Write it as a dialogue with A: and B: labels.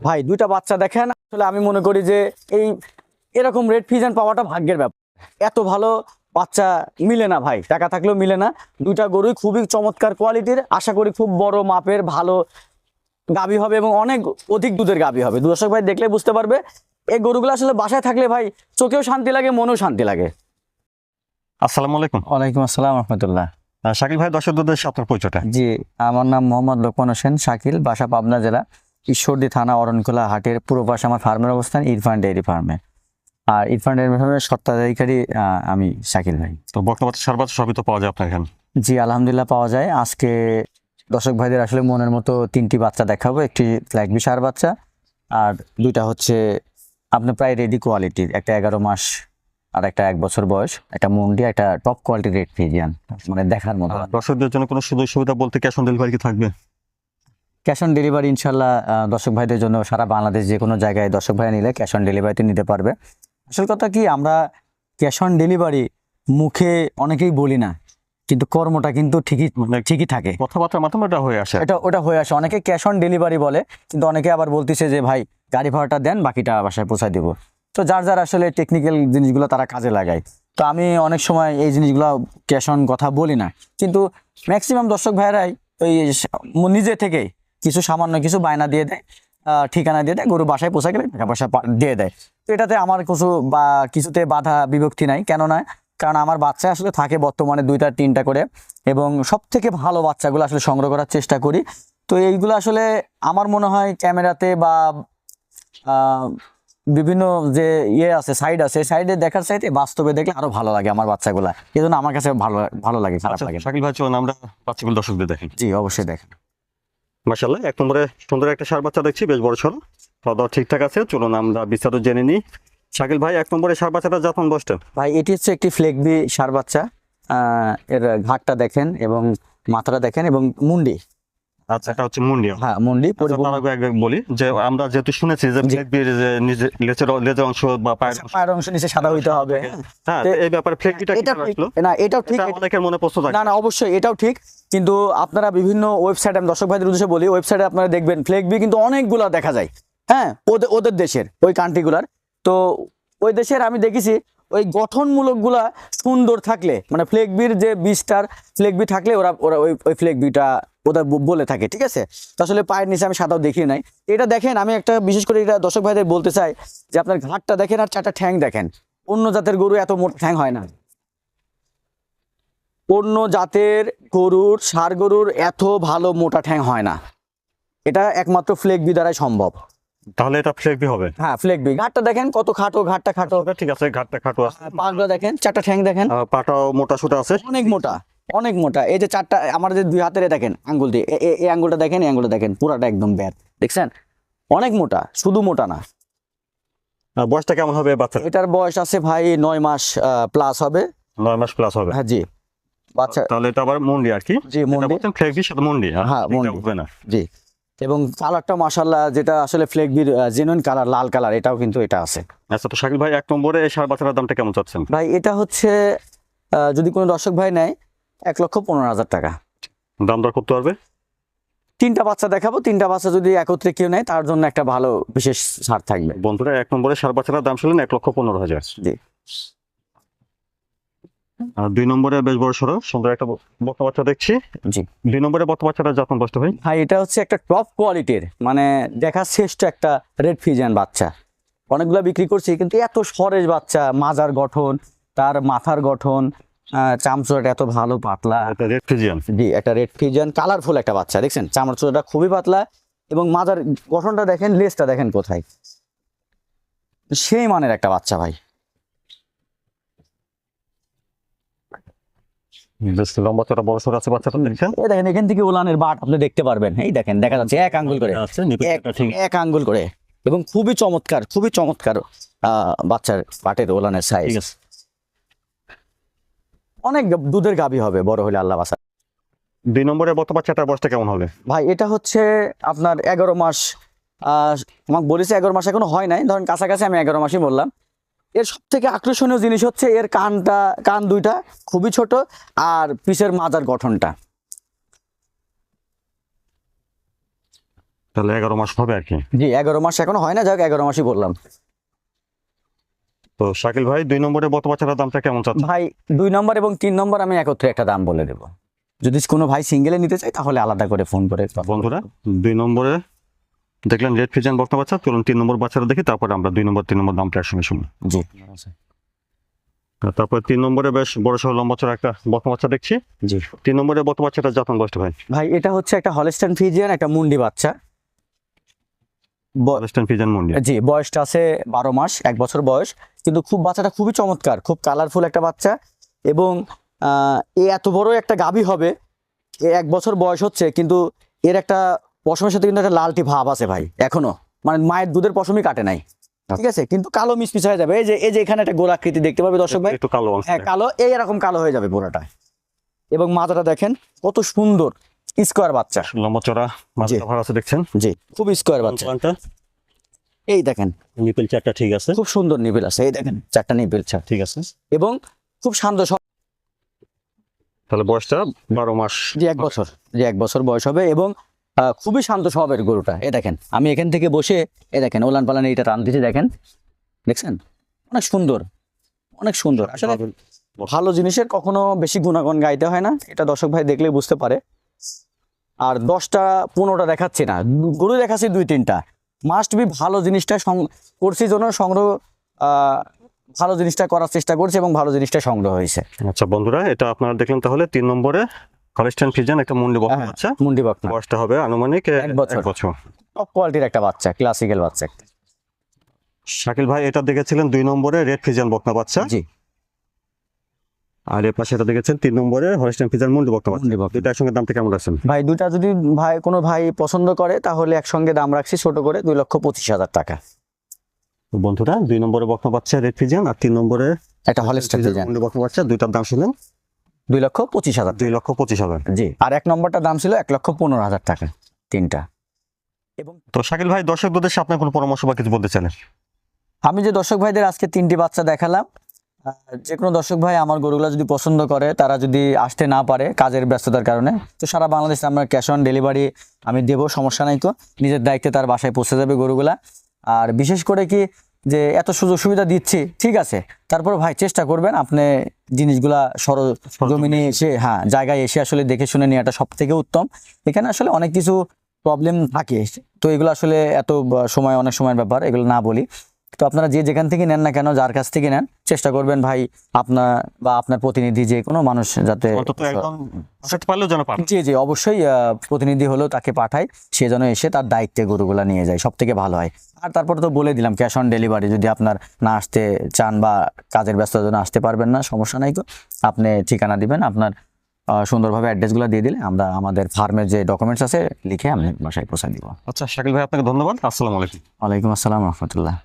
A: ভাই দুইটা বাচ্চা দেখেন। আসলে আমি মনে করি যে এই এরকম রেড ফিজন পাওয়াটা ভাগ্যের ব্যাপার। এত ভালো বাচ্চা মিলে না ভাই টাকা থাকলেও মিলে না। দুইটা গরুই খুবই চমৎকার কোয়ালিটির আশা করি খুব বড় মাপের ভালো গাভী হবে এবং অনেক অধিক দুধের গাভী হবে। দর্শক ভাই দেখলে বুঝতে পারবে এই গরুগুলো আসলে বাসায় থাকলে ভাই চোখেও শান্তি লাগে মনেও শান্তি লাগে।
B: আসসালামু আলাইকুম।
A: ওয়ালাইকুম আসসালাম রহমতুল্লাহ।
B: শাকিল ভাই দর্শকদের সাথে পরিচয়টা।
A: জি আমার নাম মোহাম্মদ লোকমান হোসেন শাকিল বাসা পাবনা জেলা। ঈশ্বরদী থানা অরণখোলা হাটের পূর্ব পাশে আমার ফার্মের অবস্থান ইরফান ডেয়ারি ফার্মে। আর ইরফান ডেয়ারি ফার্মের সত্ত্বাধিকারী আমি শাকিল ভাই।
B: তো বর্তমান সার সবই তো পাওয়া যায় আপনার এখানে?
A: জি আলহামদুলিল্লাহ পাওয়া যায়। আজকে দর্শক ভাইদের আসলে মনের মতো তিনটি বাচ্চা দেখাবো। একটি ফ্ল্যাগ বিশার বাচ্চা আর দুইটা হচ্ছে আপনার প্রায় রেডি কোয়ালিটির একটা এগারো মাস আর একটা এক বছর বয়স একটা মুন্ডি একটা টপ কোয়ালিটির রেড ফিজিয়ান মানে দেখার মতো।
B: দর্শকদের জন্য কোনো সুযোগ সুবিধা বলতে ক্যাশ অন ডেলিভারি কি থাকবে?
A: ক্যাশ অন ডেলিভারি ইনশাল্লাহ দর্শক ভাইদের জন্য সারা বাংলাদেশ যে কোনো জায়গায় দর্শক ভাই নিলে ক্যাশ অন ডেলিভারিতে নিতে পারবে। আসল কথা কি আমরা ক্যাশ অন ডেলিভারি মুখে অনেকেই বলি না কিন্তু কর্মটা কিন্তু ঠিকই
B: মানে
A: ঠিকই থাকে।
B: কথাবার্তার মাধ্যমে ওটা হয়ে আসে।
A: এটা ওটা হয়ে আসে। অনেকে ক্যাশ অন ডেলিভারি বলে কিন্তু অনেকে আবার বলতেছে যে ভাই গাড়ি ভাড়াটা দেন বাকিটা বাসায় পৌঁছায় দিব। তো যার যার আসলে টেকনিক্যাল জিনিসগুলো তারা কাজে লাগায়। তো আমি অনেক সময় এই জিনিসগুলো ক্যাশ অন কথা বলি না কিন্তু ম্যাক্সিমাম দর্শক ভাইরাই ওই নিজে থেকে কিছু সামান্য কিছু বায়না দিয়ে দেয় ঠিকানা দিয়ে দেয় গরু বাসায় পোষা গেলে টাকা পয়সা দিয়ে দেয়। তো এটাতে আমার কিছু বা কিছুতে বাধা বিভক্তি নাই। কেন না কারণ আমার বাচ্চা আসলে থাকে বর্তমানে দুইটা তিনটা করে এবং সব থেকে ভালো বাচ্চাগুলো আসলে সংগ্রহ করার চেষ্টা করি। তো এইগুলো আসলে আমার মনে হয় ক্যামেরাতে বা বিভিন্ন যে ইয়ে আছে সাইড আছে সাইডে দেখার চাইতে বাস্তবে দেখলে আরও ভালো লাগে আমার বাচ্চাগুলা। এই জন্য আমার কাছে ভালো ভালো লাগে খারাপ
B: আচ্ছা
A: লাগে।
B: শাকিল ভাই চলুন আমরা বাচ্চাগুলো দর্শকদের দেখেন
A: জি অবশ্যই দেখেন।
B: মাসাল্লাহ এক নম্বরে সুন্দর একটা সার বাচ্চা দেখছি, বেশ বড় সড়ো খাওয়া দাওয়া ঠিকঠাক আছে, চলুন আমরা বিস্তারিত জেনে নিই। শাকিল ভাই, এক নম্বরে সার বাচ্চাটা যখন বসটা
A: ভাই, এটি হচ্ছে একটি ফ্লেগবি সার বাচ্চা এর ঘাটটা দেখেন এবং মাথাটা দেখেন এবং মুন্ডি।
B: আচ্ছা এটা হচ্ছে মুন্ডিয়া
A: হ্যাঁ মুন্ডি
B: আচ্ছা, বলি যে আমরা যেহেতু শুনেছি যে লেজের অংশ বা পায়ের অংশ
A: পায়ের অংশ নিচে সাদা হইতে হবে। হ্যাঁ।
B: হ্যাঁ এই ব্যাপারে ফ্লেক বিটা
A: এটা
B: আসলো?
A: না এটাও ঠিক।
B: অনেকের মনে প্রশ্ন থাকে।
A: না না অবশ্যই এটাও ঠিক। কিন্তু আপনারা বিভিন্ন ওয়েবসাইট আমি দর্শক ভাইদের উদ্দেশ্যে বলি ওয়েবসাইটে আপনারা দেখবেন ফ্লেগবি কিন্তু অনেকগুলা দেখা যায়। হ্যাঁ ওদের ওদের দেশের ওই কান্ট্রিগুলার। তো ওই দেশের আমি দেখেছি ওই গঠনমূলকগুলা সুন্দর থাকলে মানে ফ্লেগবির যে বীজটার ফ্লেগবি থাকলে ওরা ওরা ওই ওই ফ্লেগবিটা ওদের বলে থাকে ঠিক আছে? তো আসলে পায়ের নিচে আমি সাদাও দেখি নাই। এটা দেখেন আমি একটা বিশেষ করে এটা দর্শক ভাইদের বলতে চাই যে আপনার ঘাটটা দেখেন আর চারটা ঠ্যাং দেখেন। অন্য জাতের গরু এত মোটা ঠ্যাং হয় না। অন্য জাতের গরুর সার গরুর এত ভালো মোটা ঠ্যাং হয় না। এটা একমাত্র ফ্লেগবি দ্বারাই সম্ভব।
B: তাহলে এটা ফ্লেক বি হবে?
A: হ্যাঁ ফ্লেগবি ঘাটটা দেখেন কত খাটো ঘাটটা খাটো।
B: ঠিক আছে ঘাটটা খাটো আছে।
A: পাগুলো দেখেন চারটা ঠ্যাং দেখেন।
B: পাটাও মোটা সোটা আছে।
A: অনেক মোটা। অনেক মোটা। এই যে চারটা আমার যে দুই হাতের দেখেন আঙ্গুল দিয়ে এই আঙ্গুলটা দেখেন এই আঙ্গুলটা দেখেন পুরাটা একদম ব্যাট। দেখছেন? অনেক মোটা শুধু মোটা না।
B: বয়সটা কেমন হবে বাচ্চা
A: এটার বয়স আছে ভাই নয় মাস প্লাস হবে।
B: নয় মাস প্লাস হবে?
A: হ্যাঁ জি। বাচ্চা
B: তাহলে এটা আবার মুন্ডি আর কি?
A: জি মন্ডি।
B: ফ্লেক বির সাথে মুন্ডি
A: হ্যাঁ,
B: এটা
A: মুন্ডি।
B: উঠবে না।
A: জি। এবং কালারটা মাসাল্লাহ যেটা আসলে ফ্লেগবির জেনুইন কালার লাল কালার এটাও কিন্তু এটা আছে।
B: আচ্ছা তো শাকিল ভাই এক নম্বরে এই সার বাচ্চাটার দামটা কেমন চাচ্ছেন?
A: ভাই এটা হচ্ছে যদি কোনো দর্শক ভাই নেয় এক লক্ষ পনেরো হাজার টাকা।
B: দাম দর করতে পারবে?
A: তিনটা বাচ্চা দেখাবো। তিনটা বাচ্চা যদি একত্রে কেউ নেয় তার জন্য একটা ভালো বিশেষ ছাড় থাকবে।
B: বন্ধুরা এক নম্বরে সার বাচ্চাটার দাম শুনলেন এক লক্ষ পনেরো হাজার।
A: জি।
B: আর দুই নম্বরে বেশ বড় সড়ো সুন্দর একটা বক্তা বাচ্চা দেখছি।
A: জি।
B: দুই নম্বরে বক্তা বাচ্চাটা যত্ন ভাই?
A: ভাই এটা হচ্ছে একটা টপ কোয়ালিটির মানে দেখা শ্রেষ্ঠ একটা রেড ফিজিয়ান বাচ্চা। অনেকগুলো বিক্রি করছি কিন্তু এত সরেস বাচ্চা মাজার গঠন তার মাথার গঠন চামচুয়াটা এত ভালো পাতলা।
B: রেড ফিজিয়ান
A: জি একটা রেড ফিজিয়ান কালারফুল একটা বাচ্চা দেখছেন? চামড়া চুলাটা খুবই পাতলা এবং মাজার গঠনটা দেখেন লেজটা দেখেন কোথায়। সেই মানের একটা বাচ্চা ভাই।
B: বেশ লম্বা চড়া বড় সড়ো আছে বাচ্চাটা দেখছেন?
A: এই দেখেন এখান থেকে উলানের বাট আপনি দেখতে পারবেন। এই দেখেন দেখা যাচ্ছে এক আঙ্গুল করে।
B: আছে
A: এক আঙ্গুল করে। এবং খুবই চমৎকার খুবই চমৎকার আহ, বাচ্চার পাটের ওলানের সাইজ অনেক দুধের গাবি হবে বড় হলে আল্লাহ বাসা
B: দুই নম্বরে বক্তা বাচ্চাটার বয়সটা কেমন হবে?
A: ভাই এটা হচ্ছে আপনার এগারো মাস আমাকে বলেছে এগারো মাস এখনও হয় নাই। ধরেন কাছাকাছি আমি এগারো মাসই বললাম। এর সব থেকে আকর্ষণীয় জিনিস হচ্ছে এর কানটা কান দুইটা খুবই ছোট আর পিসের মাজার গঠনটা।
B: তাহলে এগারো মাস হবে আর কি।
A: জি এগারো মাস এখনও হয় না যাক এগারো মাসই বললাম।
B: তো শাকিল ভাই দুই নম্বরে বত বাচ্চাটার দামটা কেমন চাচ্ছে
A: ভাই দুই নম্বর এবং তিন নম্বর আমি একত্রে একটা দাম বলে দেবো। যদি কোনো ভাই সিঙ্গেলে নিতে চাই তাহলে আলাদা করে ফোন করে
B: বন্ধুরা দুই নম্বরে দেখলেন রেড ফিজান বক্তা বাচ্চা চলুন তিন নম্বর বাচ্চাটা দেখি তারপরে আমরা দুই নম্বর তিন নম্বর দামটা একসঙ্গে শুনি।
A: জি।
B: তারপরে তিন নম্বরে বেশ বড় সড় লম্বা চড়া একটা বক্তা বাচ্চা দেখছি।
A: জি।
B: তিন নম্বরে বক্তা বাচ্চাটা যত্ন বয়সটা ভাই?
A: ভাই এটা হচ্ছে একটা হলস্টাইন ফিজিয়ান একটা মুন্ডি বাচ্চা।
B: ওয়েস্টার্ন ফিজান মন্ডি
A: জি বয়সটা আছে বারো মাস এক বছর বয়স। কিন্তু খুব বাচ্চাটা খুবই চমৎকার খুব কালারফুল একটা বাচ্চা। এবং এ এত বড় একটা গাভী হবে এ এক বছর বয়স হচ্ছে কিন্তু এর একটা পশমের সাথে কিন্তু একটা লালটি ভাব আছে ভাই এখনও। মানে মায়ের দুধের পশমই কাটে নাই। ঠিক আছে? কিন্তু কালো মিসমিস হয়ে যাবে। এই যে এই যে এখানে একটা গোলাকৃতি দেখতে পাবে দর্শক ভাই?
B: একটু কালো
A: হ্যাঁ কালো। এই এরকম কালো হয়ে যাবে পুরোটা এবং মাথাটা দেখেন কত সুন্দর। স্কোয়ার বাচ্চা।
B: লম্বা চড়া মাঝে ভাড়া আছে দেখছেন?
A: জি খুব স্কোয়ার বাচ্চা। এই দেখেন।
B: নিপেল চারটা ঠিক আছে?
A: খুব সুন্দর নিবিল আছে এই দেখেন চারটা নিবিল চার।
B: ঠিক আছে।
A: এবং খুব শান্ত
B: তাহলে বয়সটা বারো মাস।
A: যে এক বছর। যে এক বছর বয়স হবে এবং খুবই শান্ত স্বভাবের গরুটা এ দেখেন। আমি এখান থেকে বসে এ দেখেন ওলান পালান এইটা টান দিচ্ছি দেখেন। দেখছেন? অনেক সুন্দর অনেক সুন্দর। আসলে ভালো জিনিসের কখনো বেশি গুণাগুণ গাইতে হয় না এটা দর্শক ভাই দেখলেই বুঝতে পারে। আর দশটা পনেরোটা দেখাচ্ছি না। গরু দেখাচ্ছি দুই তিনটা। মাস্ট বি ভালো জিনিসটা সং- করছি জন্য সংগ্রহ ভালো জিনিসটা করার চেষ্টা করছি এবং ভালো জিনিসটা সংগ্রহ হয়েছে।
B: আচ্ছা বন্ধুরা এটা আপনারা দেখলেন তাহলে তিন নম্বরে হলিস্টান ফিজান একটা মুন্ডি বক্তা
A: হ্যাঁ,
B: বাচ্চা।
A: মুন্ডি বকনা।
B: বয়সটা হবে আনুমানিক
A: এক বছর।
B: বছর।
A: টপ কোয়ালিটির একটা বাচ্চা ক্লাসিক্যাল বাচ্চা
B: শাকিল ভাই এটা দেখেছিলেন দুই নম্বরে রেড ফিজান বকনা বাচ্চা।
A: জি।
B: আর এর পাশে এটা দেখেছেন তিন নম্বরে হলিস্টান ফিজান মুন্ডি বকনা বাচ্চা
A: মুন্ডি
B: সঙ্গে দামটা কেমন রাখছেন
A: ভাই দুটা যদি ভাই কোনো ভাই পছন্দ করে তাহলে একসঙ্গে দাম রাখছি ছোট করে দুই লক্ষ পঁচিশ হাজার টাকা।
B: বন্ধুরা দুই নম্বরে বকনা বাচ্চা রেড ফিজান আর তিন নম্বরে
A: একটা হলিস্টার ডিজাইন
B: মুন্ডি বকনা বাচ্চা দুইটার দাম শুনলেন
A: দুই লক্ষ পঁচিশ হাজার
B: দুই লক্ষ পঁচিশ হাজার।
A: জি আর এক নম্বরটার দাম ছিল এক লক্ষ পনেরো হাজার টাকা তিনটা। এবং
B: তো শাকিল ভাই দর্শকদের উদ্দেশ্যে আপনার কোনো পরামর্শ বা কিছু বলতে চান
A: আমি যে দর্শক ভাইদের আজকে তিনটি বাচ্চা দেখালাম যে কোনো দর্শক ভাই আমার গরুগুলা যদি পছন্দ করে তারা যদি আসতে না পারে কাজের ব্যস্ততার কারণে তো সারা বাংলাদেশে আমরা ক্যাশ অন ডেলিভারি আমি দেবো সমস্যা নাই তো। নিজের দায়িত্বে তার বাসায় পৌঁছে যাবে গরুগুলা। আর বিশেষ করে কি যে এত সুযোগ সুবিধা দিচ্ছি ঠিক আছে। তারপর ভাই চেষ্টা করবেন আপনি জিনিসগুলা সর জমিনে এসে হ্যাঁ জায়গায় এসে আসলে দেখে শুনে নেওয়াটা সব থেকে উত্তম। এখানে আসলে অনেক কিছু প্রবলেম থাকে। তো এগুলো আসলে এত সময় অনেক সময়ের ব্যাপার এগুলো না বলি। তো আপনারা যে যেখান থেকে নেন না কেন যার কাছ থেকে নেন চেষ্টা করবেন ভাই আপনার বা আপনার প্রতিনিধি যে কোনো মানুষ যাতে জি জি অবশ্যই প্রতিনিধি হলেও তাকে পাঠায় সে যেন এসে তার দায়িত্বে গরুগুলা নিয়ে যায় সব থেকে ভালো হয়। আর তারপরে তো বলে দিলাম ক্যাশ অন ডেলিভারি যদি আপনার না আসতে চান বা কাজের ব্যস্ততার জন্য আসতে পারবেন না সমস্যা নাই তো। আপনি ঠিকানা দিবেন আপনার সুন্দরভাবে অ্যাড্রেসগুলো দিয়ে দিলে আমরা আমাদের ফার্মের যে ডকুমেন্টস আছে লিখে আমি বাসায় পৌঁছে দিব।
B: আচ্ছা শাকিল ভাই আপনাকে ধন্যবাদ। আসসালামু আলাইকুম।
A: ওয়ালাইকুম আসসালাম রহমতুল্লাহ।